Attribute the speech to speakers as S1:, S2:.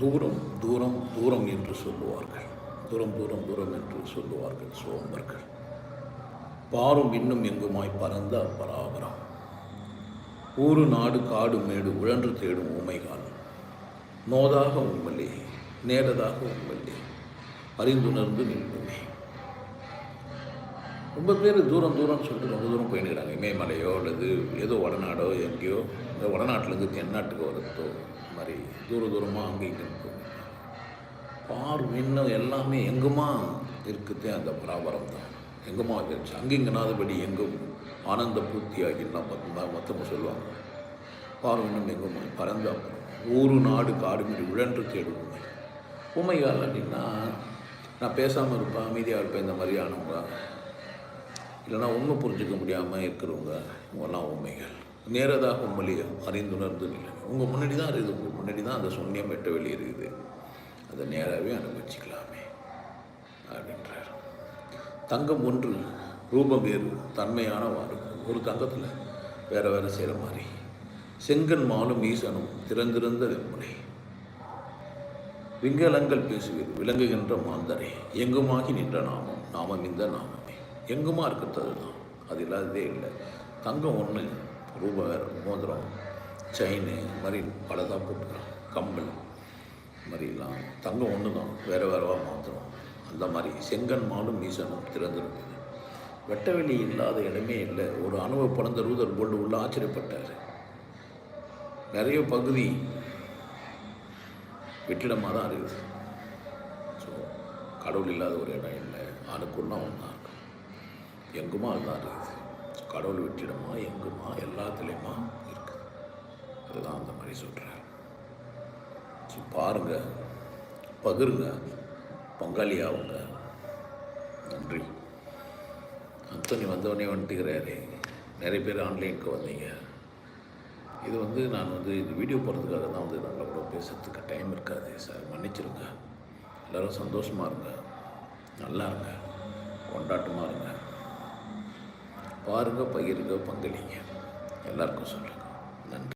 S1: தூரம் தூரம் தூரம் என்று சொல்லுவார்கள். தூரம் தூரம் தூரம் என்று சொல்லுவார்கள் சோம்பர்கள். பாரும் இன்னும் எங்குமாய் பறந்த பராபரம் ஊரு நாடு காடு மேடு உழன்று தேடும் ஊமைகால் நோதாக உம்மலே நேரதாக உம்மலே அறிந்துணர்ந்து நின்றுமே ரொம்ப பேர் தூரம் தூரம் சொல்லிட்டு ரொம்ப தூரம் போயிடுறாங்க இமயமலையோ அல்லது ஏதோ வடநாடோ எங்கேயோ இந்த வடநாட்டிலேருந்து தென்னாட்டுக்கு வரதோ இந்த மாதிரி தூர தூரமாக அங்கே இங்கே போயிடுறாங்க பார் இன்னும் எல்லாமே எங்குமா இருக்குதே அந்த பராபரம் தான். எங்குமா இருந்துச்சு? அங்கிங்கனாதபடி எங்கும்? ஆனந்த பூர்த்தி ஆகிடலாம் பார்த்தா மொத்தமாக சொல்லுவாங்க. பார் இன்னும் எங்குமா? பறந்த ஊரு நாடு காடு மீது உழன்று தேடுவோம் உண்மை அப்படின்னா நான் பேசாமல் இருப்பேன் அமைதியாக இருப்பேன் இந்த மாதிரியானவங்க இல்லைன்னா உண்மை புரிஞ்சுக்க முடியாமல் இருக்கிறவங்க இவங்கெல்லாம் உண்மைகள். நேரதாக உண்மையிலேயே அறிந்துணர்ந்து இல்லை உங்கள் முன்னாடி தான் அறியுது உங்கள் முன்னாடி தான் அந்த சொன்னியம் எட்ட வெளி இருக்குது அதை நேராகவே அனுபவிச்சுக்கலாமே அப்படின்றார். தங்கம் ஒன்று ரூபம் வேறு தன்மையானவாறு ஒரு தங்கத்தில் வேறு வேறு செய்கிற மாதிரி. செங்கன் மாலும் ஈசனும் திறந்திருந்த வெண்முனை. விங்கலங்கள் பேசுவீர் விளங்குகின்ற மாந்தரை. எங்குமாகி நின்ற நாமம் நாமம் இந்த நாமம். எங்குமா இருக்கிறது அதுதான் அது இல்லாததே இல்லை. தங்கம் ஒன்று ரூபாய் மோதிரம் செயின் மாதிரி பலதாக போட்டுக்கிறான் கம்பல் மாதிரிலாம் தங்கம் ஒன்று தான் வேறு வேறவா மாத்திரம் அந்த மாதிரி செங்கன் மாலும் மீசனும் திறந்திருந்தது. வெட்டவெளி இல்லாத இடமே இல்லை. ஒரு அணுவை பிறந்த ரூதர் போல்டு உள்ள ஆச்சரியப்பட்டார். நிறைய பகுதி வெற்றிடமாக தான் இருக்குது. ஸோ கடவுள் இல்லாத ஒரு இடம் இல்லை. ஆணுக்குன்னா ஒன்றா எங்குமா அதுதான் இருக்குது கடவுள் வெற்றிடமா எங்குமா? எல்லாத்துலேயுமா இருக்குது. அதுதான் அந்த மாதிரி சொல்கிறார் ஸோ பாருங்கள் பகிருங்க பங்காளி ஆகுங்க. நன்றி. அந்தோனி வந்தவொடனே வந்துட்டுக்கிறாரு. நிறைய பேர் ஆன்லைனுக்கு வந்தீங்க. இது வந்து நான் வந்து இது வீடியோ போடுறதுக்காக தான் வந்து நாங்கள் கூட பேசுறதுக்கு டைம் இருக்காது. சார் மன்னிச்சிருங்க. எல்லோரும் சந்தோஷமாக இருங்க. நல்லா இருங்க. கொண்டாட்டமாக இருங்க. பாருங்க பகிருங்க பங்களிங்க. எல்லாருக்கும் சொல்லுங்கள்